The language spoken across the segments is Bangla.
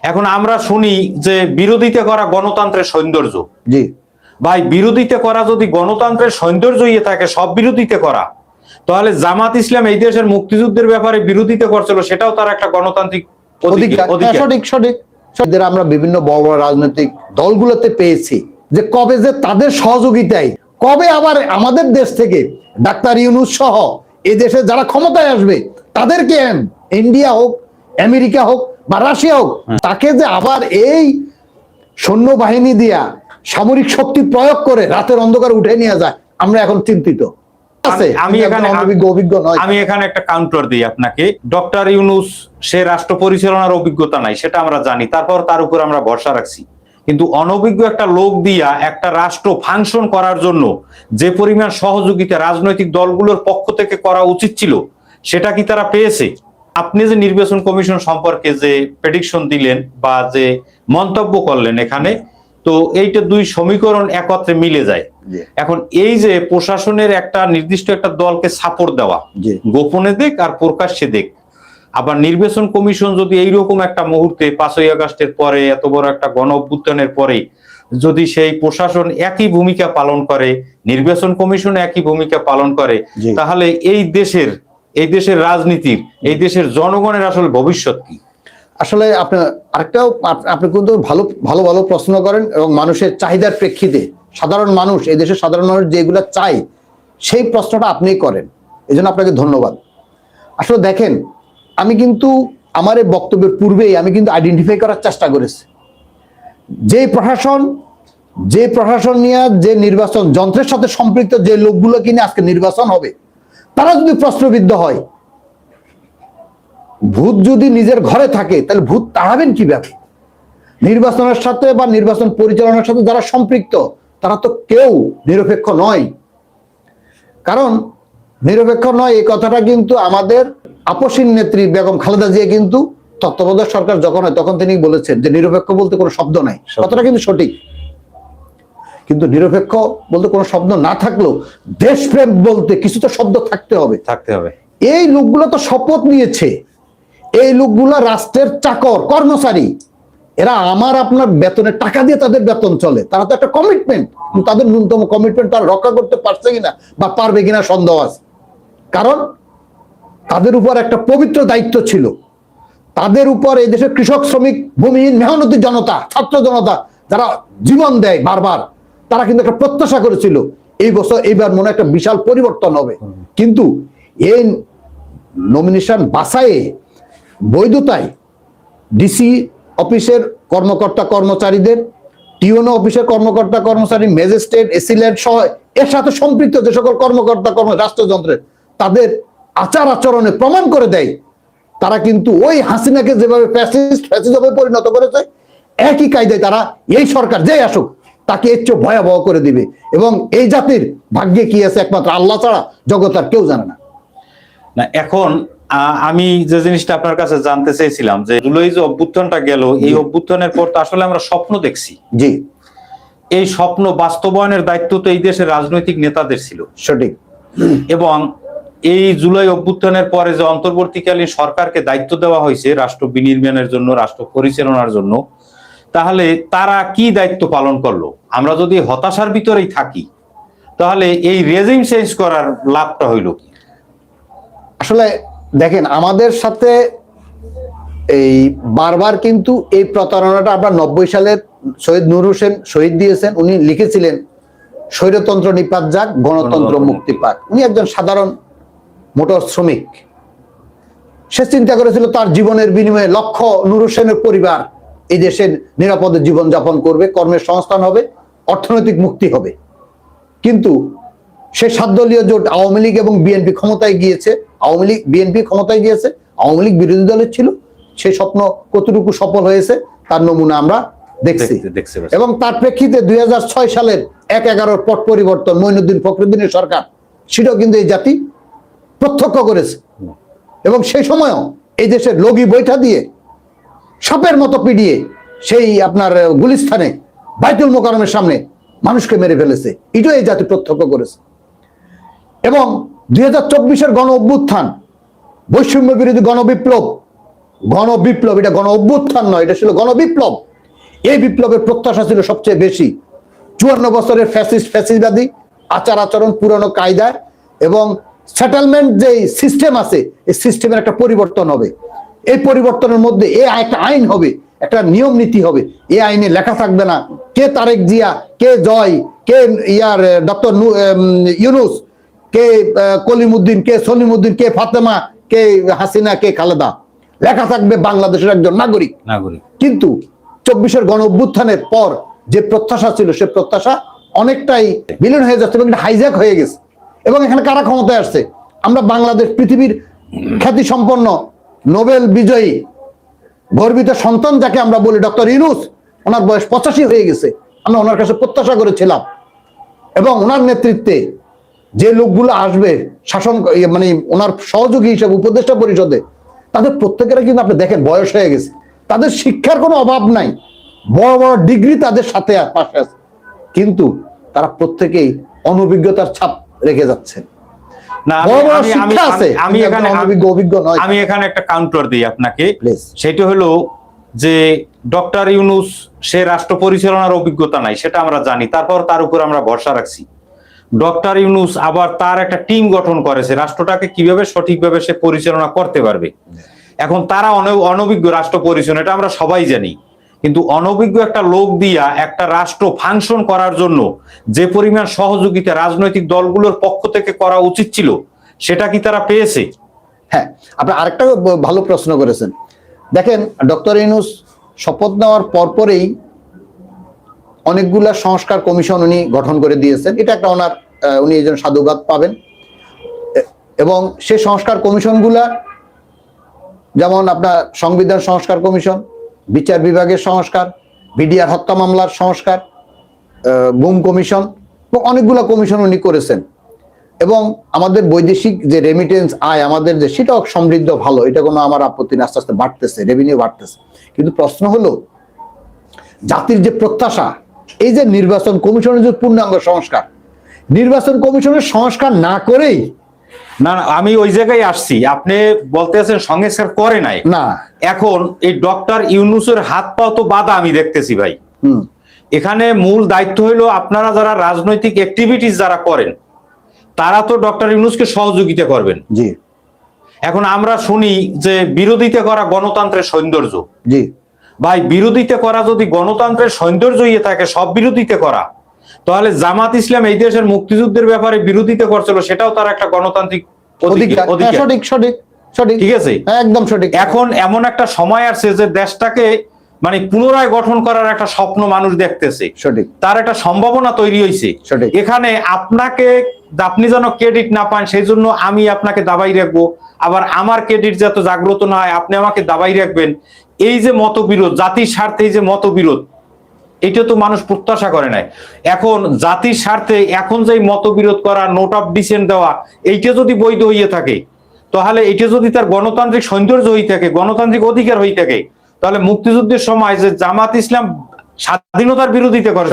এখন আমরা শুনি যে বিরোধিতা করা গণতন্ত্রের সৌন্দর্য। জি। ভাই বিরোধিতা করা যদি গণতন্ত্রের সৌন্দর্য ইয়ে থাকে সব বিরোধিতা করা তাহলে জামাত ইসলাম এই দেশের মুক্তিযুদ্ধের ব্যাপারে বিরোধিতা করছিল সেটাও তার একটা গণতান্ত্রিক হ্যাঁ। সঠিক সঠিক। আমরা বিভিন্ন বড় বড় রাজনৈতিক দলগুলোতে পেয়েছি যে কবে যে তাদের সহযোগিতায় কবে আবার আমাদের দেশ থেকে ডাক্তার ইউনুস সহ এই দেশে যারা ক্ষমতায় আসবে তাদেরকে ইন্ডিয়া হোক আমেরিকা হোক বা রাশিয়া হোক তাকে যে আবার এই সৈন্যবাহিনী দিয়া সামরিক শক্তি প্রয়োগ করে রাতের অন্ধকার উঠে নিয়ে যায় আমরা এখন চিন্তিত। আমি- এখানে অভিজ্ঞ নয়। আমি এখানে একটা কাউন্টার দিই আপনাকে। ডক্টর ইউনুস সে রাষ্ট্র পরিচালনার অভিজ্ঞতা নাই সেটা আমরা জানি। তারপর তার উপর আমরা ভরসা রাখছি। কিন্তু অনভিজ্ঞ একটা লোক দিয়া একটা রাষ্ট্র ফাংশন করার জন্য যে পরিমাণ সহযোগিতা রাজনৈতিক দলগুলোর পক্ষ থেকে করা উচিত ছিল সেটা কি তারা পেয়েছে? আপনি যে নির্বাচন কমিশন সম্পর্কে যে প্রেডিকশন দিলেন বা যে মন্তব্য করলেন এখানে তো এইটা দুই সমীকরণ একত্রে মিলে যায়। এখন এই যে প্রশাসনের একটা নির্দিষ্ট একটা দলকে সাপোর্ট দেওয়া গোপনে দেখ আর প্রকাশ্যে দেখ আবার নির্বাচন কমিশন যদি এইরকম একটা মুহূর্তে পাঁচই আগস্টের পরে এত বড় একটা গণ অভ্যুত্থানের পরে যদি সেই প্রশাসন একই ভূমিকা পালন করে নির্বাচন কমিশন একই ভূমিকা পালন করে তাহলে এই দেশের এই দেশের রাজনীতির, এই দেশের জনগণের আসলে ভবিষ্যৎ কি? আসলে আপনার আরেকটাও আপনি কিন্তু ভালো ভালো ভালো প্রশ্ন করেন এবং মানুষের চাহিদার প্রেক্ষিতে সাধারণ মানুষ, এই দেশের সাধারণ মানুষ যেগুলো চাই সেই প্রশ্নটা আপনিই করেন। এই আপনাকে ধন্যবাদ। আসলে দেখেন, আমি কিন্তু আমার এই বক্তব্যের পূর্বেই আমি কিন্তু আইডেন্টিফাই করার চেষ্টা করেছি। যে প্রশাসন যে প্রশাসন নিয়ে যে নির্বাচন, যন্ত্রের সাথে সম্পৃক্ত যে লোকগুলো কিনে আজকে নির্বাচন হবে তারা যদি প্রশ্নবিদ্ধ হয় ভূত যদি নিজের ঘরে থাকে তাহলে ভূত তাড়াবেন কীভাবে? নির্বাচনের সাথে বা নির্বাচন পরিচালনার সাথে যারা সম্পৃক্ত তারা তো কেউ নিরপেক্ষ নয়। কারণ নিরপেক্ষ নয় এই কথাটা কিন্তু আমাদের আপসীন নেত্রী বেগম খালেদা জিয়া কিন্তু তত্ত্বাবধায়ক সরকার যখন হয় তখন তিনি বলেছেন যে নিরপেক্ষ বলতে কোনো শব্দ নাই। কথাটা কিন্তু সঠিক। কিন্তু নিরপেক্ষ বলতে কোনো শব্দ না থাকলেও দেশপ্রেম বলতে কিছু তো শব্দ থাকতে হবে। থাকতে হবে। এই লোকগুলো তো শপথ নিয়েছে। এই লোকগুলো রাষ্ট্রের চাকর কর্মচারী। এরা আমার আপনার বেতনের টাকা দিয়ে তাদের বেতন চলে। তারা তো একটা কমিটমেন্ট তাদের ন্যূনতম কমিটমেন্ট তারা রক্ষা করতে পারছে কিনা বা পারবে কিনা সন্দেহ আছে। কারণ তাদের উপর একটা পবিত্র দায়িত্ব ছিল। তাদের উপর এই দেশের কৃষক শ্রমিক ভূমিহীন মেহনতি জনতা ছাত্র জনতা যারা জীবন দেয় বারবার তারা কিন্তু একটা প্রত্যাশা করেছিল, এই বছর এইবার মনে একটা বিশাল পরিবর্তন হবে। কিন্তু এই নমিনেশন বাছাইয়ে বৈধতায় ডিসি অফিসের কর্মকর্তা কর্মচারীদের টিওনো অফিসের কর্মকর্তা কর্মচারী, ম্যাজিস্ট্রেট, এসিলেট সহ এর সাথে সম্পৃক্ত যে সকল কর্মকর্তা কর্ম রাষ্ট্রযন্ত্রের, তাদের আচার আচরণে প্রমাণ করে দেয়। তারা কিন্তু ওই হাসিনাকে যেভাবে ফ্যাসিস্ট ফ্যাসিজমে পরিণত করেছে, একই কায়দায় তারা এই সরকার যেই আসুক তাকে এর চেয়ে ভয়াবহ করে দিবে। এবং এই জাতির ভাগ্যে কি আছে একমাত্র আল্লাহ ছাড়া জগৎ আর কেউ জানে না। না এখন আমি যে জিনিসটা আপনার কাছে জানতে চেয়েছিলাম যে জুলাই যে অভ্যুত্থানটা গেল এই অভ্যুত্থানের পর তো আসলে আমরা স্বপ্ন দেখছি। জি। এই স্বপ্ন বাস্তবায়নের দায়িত্ব তো এই দেশের রাজনৈতিক নেতাদের ছিল। সঠিক। এবং এই জুলাই অভ্যুত্থানের পরে যে অন্তর্বর্তীকালীন সরকারকে দায়িত্ব দেওয়া হয়েছে রাষ্ট্র বিনির্মাণের জন্য রাষ্ট্র পরিচালনার জন্য তাহলে তারা কি দায়িত্ব পালন করল? আমরা যদি হতাশার ভিতরেই থাকি তাহলে এই রেজিম চেঞ্জ করার লাভটা হইল কি? আসলে দেখেন আমাদের সাথে এই বারবার কিন্তু এই প্রতারণাটা আমরা নব্বই সালের শহীদ নূর হোসেন শহীদ দিয়েছেন। উনি লিখেছিলেন স্বৈরতন্ত্র নিপাত যাক গণতন্ত্র মুক্তি পাক। উনি একজন সাধারণ মোটর শ্রমিক। সে চিন্তা করেছিল তার জীবনের বিনিময়ে লক্ষ নূর হোসেনের পরিবার এই দেশের নিরাপদে জীবনযাপন করবে কর্মের সংস্থান হবে অর্থনৈতিক মুক্তি হবে। কিন্তু সে সাতদলীয় জোট আওয়ামী লীগ এবং বিএনপি ক্ষমতায় গিয়েছে আওয়ামী লীগ বিএনপি ক্ষমতায় গিয়েছে আওয়ামী লীগ বিরোধী দলের ছিল সেই স্বপ্ন কতটুকু সফল হয়েছে তার নমুনা আমরা দেখছি। এবং তার প্রেক্ষিতে দুই হাজার ছয় সালের এক এগারোর পট পরিবর্তন মইনুদ্দিন ফখরুদ্দিনের সরকার সেটাও কিন্তু এই জাতি প্রত্যক্ষ করেছে। এবং সেই সময়ও এই দেশের লগি বৈঠা দিয়ে সাপের মতো পিডিয়ে সেই আপনার গুলিস্থানে বাইতুল মোকারমের সামনে মানুষকে মেরে ফেলেছে। এটাও এই জাতি প্রত্যক্ষ করেছে। এবং দুই হাজার চব্বিশের গণ অভ্যুত্থান, বৈষম্য বিরোধী গণবিপ্লব গণবিপ্লব এটা গণ অভ্যুত্থান নয়, এটা ছিল গণবিপ্লব এই বিপ্লবের প্রত্যাশা ছিল সবচেয়ে বেশি। চুয়ান্ন বছরের ফ্যাসিস্ট, ফ্যাসিবাদী আচার আচরণ, পুরনো কায়দায় এবং সেটেলমেন্ট যে সিস্টেম আছে, এই সিস্টেমের একটা পরিবর্তন হবে। এই পরিবর্তনের মধ্যে এ একটা আইন হবে একটা নিয়ম নীতি হবে। এ আইনে লেখা থাকবে না কে তারেক জিয়া কে জয় কে ইয়ার ডক্টর ইউনুস কে কলিমুদ্দিন কে সলিমুদ্দিন কে ফাতেমা কে হাসিনা কে খালেদা। লেখা থাকবে বাংলাদেশের একজন নাগরিক। নাগরিক। কিন্তু চব্বিশের গণ অভ্যুত্থানের পর যে প্রত্যাশা ছিল সে প্রত্যাশা অনেকটাই বিলীন হয়ে যাচ্ছে এবং হাইজ্যাক হয়ে গেছে। এবং এখানে কারা ক্ষমতায় আসছে? আমরা বাংলাদেশ পৃথিবীর খ্যাতি সম্পন্ন নোবেল বিজয়ী, গর্বিত সন্তান যাকে আমরা বলি ডক্টর ইনুস ওনার বয়স পঁচাশি হয়ে গেছে। আমরা ওনার কাছে প্রত্যাশা করেছিলাম। এবং ওনার নেতৃত্বে যে লোকগুলো আসবে, শাসন ইয়ে মানে ওনার সহযোগী হিসেবে, উপদেষ্টা পরিষদে, তাদের প্রত্যেকেরা কিন্তু আপনি দেখেন বয়স হয়ে গেছে। তাদের শিক্ষার কোনো অভাব নাই। বড় বড় ডিগ্রি তাদের সাথে পাশে আছে। কিন্তু তারা প্রত্যেকেই অনভিজ্ঞতার ছাপ রেখে যাচ্ছেন। না আমি- আমি- আমি- শিক্ষা আছে। আমি কিন্তু এখানে অভিজ্ঞ নয়। আমি এখানে একটা কাউন্টার দিই আপনাকে। সেটা হলো যে ডক্টর ইউনুস সে রাষ্ট্র পরিচালনার অভিজ্ঞতা নাই সেটা আমরা জানি। তারপর তার উপর আমরা ভরসা রাখছি। ডক্টর ইউনুস আবার তার একটা টিম গঠন করেছে। রাষ্ট্রটাকে কীভাবে সঠিকভাবে সে পরিচালনা করতে পারবে? এখন তারা অনভিজ্ঞ রাষ্ট্র পরিচালনা এটা আমরা সবাই জানি। কিন্তু অনভিজ্ঞ একটা লোক দিয়া একটা রাষ্ট্র ফাংশন করার জন্য যে পরিমাণ সহযোগিতা রাজনৈতিক দলগুলোর পক্ষ থেকে করা উচিত ছিল, সেটা কি তারা পেয়েছে? হ্যাঁ আপনি আরেকটা ভালো প্রশ্ন করেছেন। দেখেন, ডক্টর ইনুস শপথ নেওয়ার পরপরেই অনেকগুলা সংস্কার কমিশন উনি গঠন করে দিয়েছেন। এটা একটা ওনার উনি একজন সাধুবাদ পাবেন। এবং সে সংস্কার কমিশনগুলা, যেমন আপনার সংবিধান সংস্কার কমিশন বিচার বিভাগের সংস্কার, বিডিআর হত্যা মামলার সংস্কার গুম কমিশন এবং অনেকগুলা কমিশন উনি করেছেন। এবং আমাদের বৈদেশিক যে রেমিটেন্স আয় আমাদের যে, সেটাও সমৃদ্ধ ভালো। এটা কোনো আমার আপত্তি আস্তে আস্তে বাড়তেছে রেভিনিউ বাড়তেছে। কিন্তু প্রশ্ন হলো, জাতির যে প্রত্যাশা, এই যে নির্বাচন কমিশনের যে পূর্ণাঙ্গ সংস্কার, নির্বাচন কমিশনের সংস্কার না করেই না না আমি ওই জায়গায় আসছি। আপনি বলতে আছেন সংস্কার করে নাই। না। এখন এই ডক্টর ইউনুসের হাত পাও তো বাধা আমি দেখতেছি ভাই। এখানে মূল দায়িত্ব হলো আপনারা যারা রাজনৈতিক অ্যাক্টিভিটিস যারা করেন তারা তো ডক্টর ইউনুসকে সহযোগিতা করবেন। জি। এখন আমরা শুনি যে বিরোধিতা করা গণতন্ত্রের সৌন্দর্য। জি। ভাই বিরোধিতা করা যদি গণতন্ত্রের সৌন্দর্য ইয়ে থাকে সব বিরোধিতা করা। তাহলে জামাত ইসলাম এই দেশের মুক্তিযুদ্ধের ব্যাপারে বিরোধিতা করছিল সেটাও তার একটা গণতান্ত্রিক হ্যাঁ। সঠিক সঠিক সঠিক। ঠিক আছে? হ্যাঁ, একদম সঠিক। এখন এমন একটা সময় আসছে যে দেশটাকে মানে পুনরায় গঠন করার একটা স্বপ্ন মানুষ দেখতেছে। সঠিক। তার একটা সম্ভাবনা তৈরি হয়েছে সঠিক। এখানে আপনাকে আপনি যেন ক্রেডিট না পান সেই জন্য আমি আপনাকে দাবাই রাখব। আবার আমার ক্রেডিট যাতে জাগ্রত না হয় আপনি আমাকে দাবাই রাখবেন। এই যে মতবিরোধ জাতির স্বার্থে এই যে মতবিরোধ এটা তো মানুষ প্রত্যাশা করে নাই। এখন জাতির স্বার্থে এখন যে মতবিরোধ করা নোট অফ ডিসেন্ট দেওয়া এইটা যদি বৈধ হইয়ে থাকে তাহলে এটা যদি তার গণতান্ত্রিক সৌন্দর্য হয়ে থাকে গণতান্ত্রিক অধিকার হয়ে থাকে তাহলে মুক্তিযুদ্ধের সময় যে জামাত ইসলাম স্বাধীনতার বিরোধিতা করে।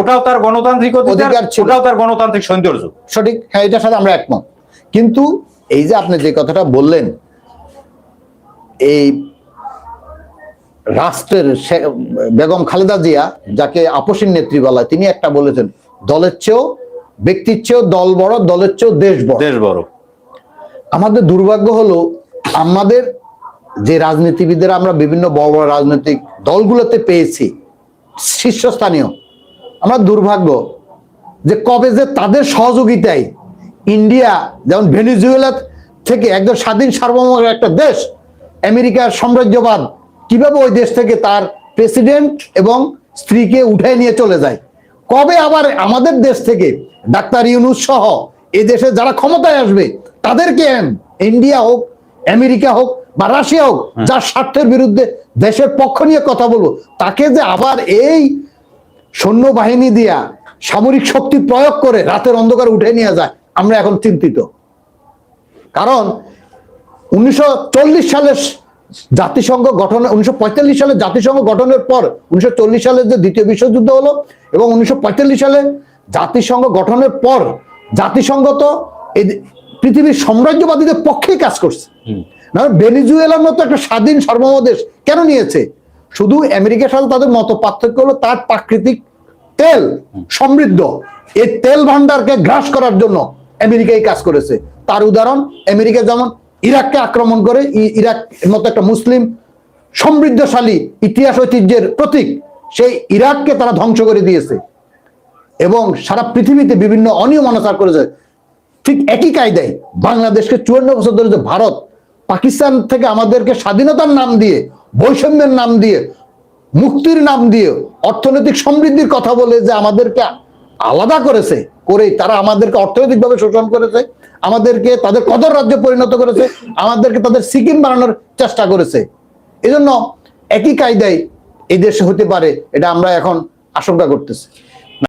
ওটাও তার গণতান্ত্রিক অধিকার অধিকার ওটাও তার গণতান্ত্রিক সৌন্দর্য। সঠিক হ্যাঁ এটার সাথে আমরা একমত। কিন্তু এই যে আপনি যে কথাটা বললেন এই রাষ্ট্রের সে- বেগম খালেদা জিয়া যাকে আপসীন নেত্রী বলা তিনি একটা বলেছেন দলের চেয়েও ব্যক্তির চেয়েও দল বড় দলের চেয়েও দেশ বড়। দেশ বড়। আমাদের দুর্ভাগ্য হলো আমাদের যে রাজনীতিবিদের আমরা বিভিন্ন বড় বড় রাজনৈতিক দলগুলোতে পেয়েছি শীর্ষস্থানীয় আমরা দুর্ভাগ্য যে কবে যে তাদের সহযোগিতায় ইন্ডিয়া যেমন ভেনিজুয়েলা থেকে একদম স্বাধীন সার্বভৌম একটা দেশ আমেরিকার সাম্রাজ্যবাদ কীভাবে ওই দেশ থেকে তার প্রেসিডেন্ট এবং স্ত্রীকে উঠে নিয়ে চলে যায়? কবে আবার আমাদের দেশ থেকে ডাক্তার ইউনুস সহ এই দেশে যারা ক্ষমতায় আসবে তাদেরকে ইন্ডিয়া হোক আমেরিকা হোক বা রাশিয়া হোক যার স্বার্থের বিরুদ্ধে দেশের পক্ষ নিয়ে কথা বলব তাকে যে আবার এই সৈন্যবাহিনী দিয়া সামরিক শক্তি প্রয়োগ করে রাতের অন্ধকার উঠে নিয়ে যায় আমরা এখন চিন্তিত। কারণ উনিশশো চল্লিশ সালের জাতিসংঘ গঠন উনিশশো পঁয়তাল্লিশ সালে জাতিসংঘ গঠনের পর উনিশশো সালে যে দ্বিতীয় বিশ্বযুদ্ধ হলো এবং উনিশশো পঁয়তাল্লিশ সালে জাতিসংঘ গঠনের পর জাতিসংঘ তো এই পৃথিবীর সাম্রাজ্যবাদীদের পক্ষেই কাজ করছে। না ভেনিজুয়েলার মতো একটা স্বাধীন সার্বভৌম দেশ কেন নিয়েছে? শুধু আমেরিকার সাথে তাদের মত পার্থক্য হলো তার প্রাকৃতিক তেল সমৃদ্ধ। এই তেল ভান্ডারকে গ্রাস করার জন্য আমেরিকা এই কাজ করেছে। তার উদাহরণ আমেরিকা যেমন ইরাককে আক্রমণ করে ইরাক মতো একটা মুসলিম সমৃদ্ধশালী ইতিহাস ঐতিহ্যের প্রতীক, সেই ইরাককে তারা ধ্বংস করে দিয়েছে। এবং সারা পৃথিবীতে বিভিন্ন অনিয়ম অনাচার করেছে। ঠিক একই কায়দায় বাংলাদেশকে চুয়ান্ন বছর ধরে ভারত, পাকিস্তান থেকে আমাদেরকে স্বাধীনতার নাম দিয়ে, বৈষম্যের নাম দিয়ে, মুক্তির নাম দিয়ে, অর্থনৈতিক সমৃদ্ধির কথা বলে যে আমাদেরকে আলাদা করেছে করে তারা আমাদেরকে অর্থনৈতিকভাবে শোষণ করেছে, আমাদেরকে তাদের কদর রাজ্যে পরিণত করেছে, আমাদেরকে তাদের সিকিম বানানোর চেষ্টা করেছে। এজন্য একই কায়দায় এই দেশে হতে পারে, এটা আমরা এখন আশঙ্কা করতেছি।